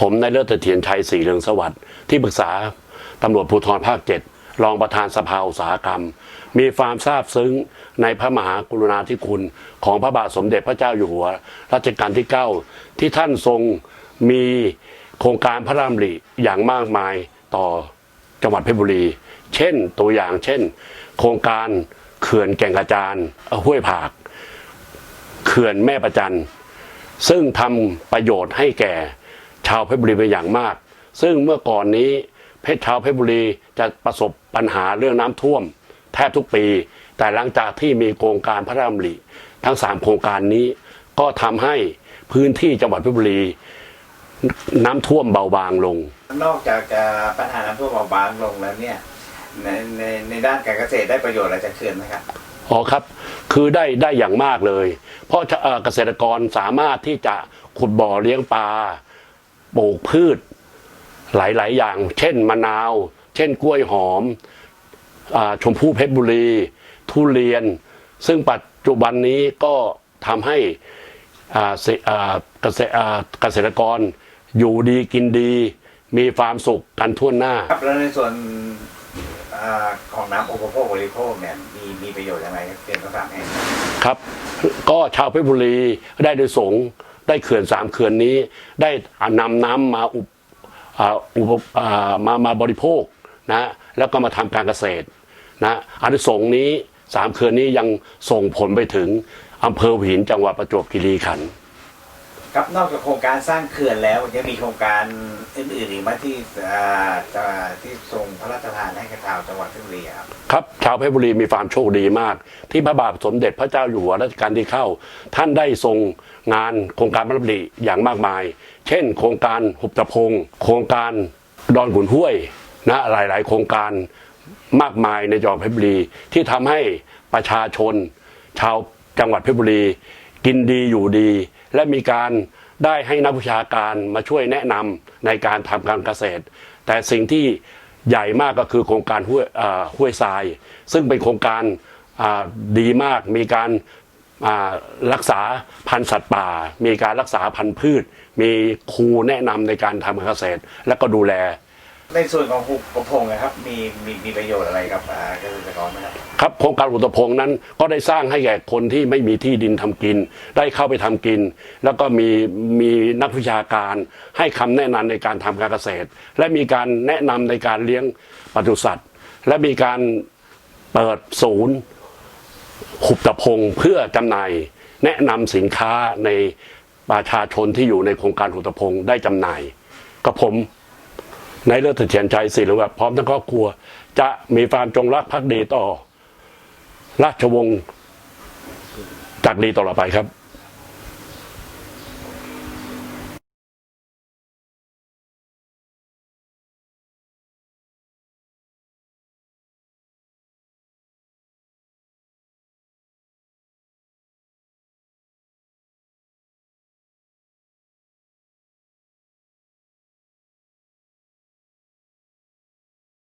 ผมนายเลิศเสถียรชัยศรีเรืองสวัสดิ์ที่ปรึกษาตำรวจภูธรภาคเจ็ดรองประธานสภาอุตสาหกรรม มีความทราบซึ้งในพระมหากรุณาธิคุณ ของพระบาทสมเด็จพระเจ้าอยู่หัว รัชกาลที่ 9 ที่ท่านทรงมีโครงการพระรามริอย่างมากมายต่อจังหวัดเพชรบุรี เช่นตัวอย่างเช่น โครงการเขื่อนแก่งกระจานห้วยผาก เขื่อนแม่ประจันซึ่งทำประโยชน์ให้แก่ ชาวเพชรบุรีเป็นอย่างมาก ซึ่งเมื่อก่อนนี้เพชรชาวเพชรบุรีจะประสบปัญหาเรื่องน้ำท่วม แทบทุกปี แต่หลังจากที่มีโครงการพระรามริทั้งสามโครงการนี้ ก็ทำให้พื้นที่จังหวัดเพชรบุรี น้ำท่วมเบาบางลง นอกจากจะปัญหาน้ำท่วมเบาบางลงแล้วเนี่ยในในในด้านการเกษตรได้ประโยชน์อะไรจากเขื่อนไหมครับอ๋อครับคือได้ได้อย่างมากเลย เพราะเอ่อเกษตรกรสามารถที่จะขุดบ่อเลี้ยงปลา ปลูกพืช หลาย ๆ อย่าง เช่นมะนาว เช่นกล้วยหอมอาชมพู่เพชรบุรี ทุเรียน ซึ่งปัจจุบันนี้ก็ทำให้อ่าเสอ่าเกษอ่าเกษตรกรอยู่ดีกินดี มีความสุขกันทั่วหน้า ครับแล้วในส่วนอ่าของน้ำอุปโภคบริโภคเนี่ยมีมีประโยชน์ยังไงครับเขื่อนพระรามแห่งนี้ครับ ก็ชาวเพชรบุรีได้โดยสงฆ์ ได้เขื่อนสามเขื่อนนี้ ได้นำน้ำมาอุปอุปมามาบริโภคนะแล้วก็มาทำการเกษตรนะอันสงนี้สามเขื่อนนี้ยังส่งผลไปถึงอำเภอหินจังหวัดประจวบคีรีขันธ์ ครับนอกจากโครงการสร้างเขื่อนแล้วยังมีโครงการอื่นๆอีกไหมที่อ่าจะที่ทรงพระราชทานให้กับชาวจังหวัดเพชรบุรีครับ ครับชาวเพชรบุรีมีความโชคดีมาก ที่พระบาทสมเด็จพระเจ้าอยู่หัวรัชกาลที่เข้า ท่านได้ทรงงานโครงการพระราชดำริอย่างมากมาย เช่น โครงการหุบตะพง โครงการดอนขุนห้วยนะหลายๆ โครงการมากมายในจังหวัดเพชรบุรี ที่ทำให้ประชาชน ชาวจังหวัดเพชรบุรี กินดีอยู่ดี และมีการได้ให้นักวิชาการมาช่วยแนะนำในการทำการเกษตร แต่สิ่งที่ใหญ่มากก็คือโครงการห้วยห้วยทราย ซึ่งเป็นโครงการดีมากมีการรักษาพันธุ์สัตว์ป่า มีการรักษาพันธุ์พืช มีครูแนะนำในการทำการเกษตร และก็ดูแล ในส่วนของหุบกระพงนะครับ มีมีมีประโยชน์อะไรกับอ่าเกษตรกรไหมครับ ครับโครงการอุตพงษ์นั้นก็ได้สร้างให้แก่คนที่ไม่มีที่ดินทำกิน ได้เข้าไปทำกิน แล้วก็มีมีนักวิชาการให้คำแนะนำในการทำการเกษตร และมีการแนะนำในการเลี้ยงปศุสัตว์ และมีการเปิดศูนย์ ขุบตะพงเพื่อจำหน่ายแนะนำสินค้าในประชาชนที่อยู่ในโครงการหุบตะพงได้จำหน่ายก็ผม ในเลือดเสถียนชัยศิริวัฒน์พร้อมทั้งครอบครัว จะมีความจงรักภักดีต่อ ราชวงศ์จากดีต่อไปครับ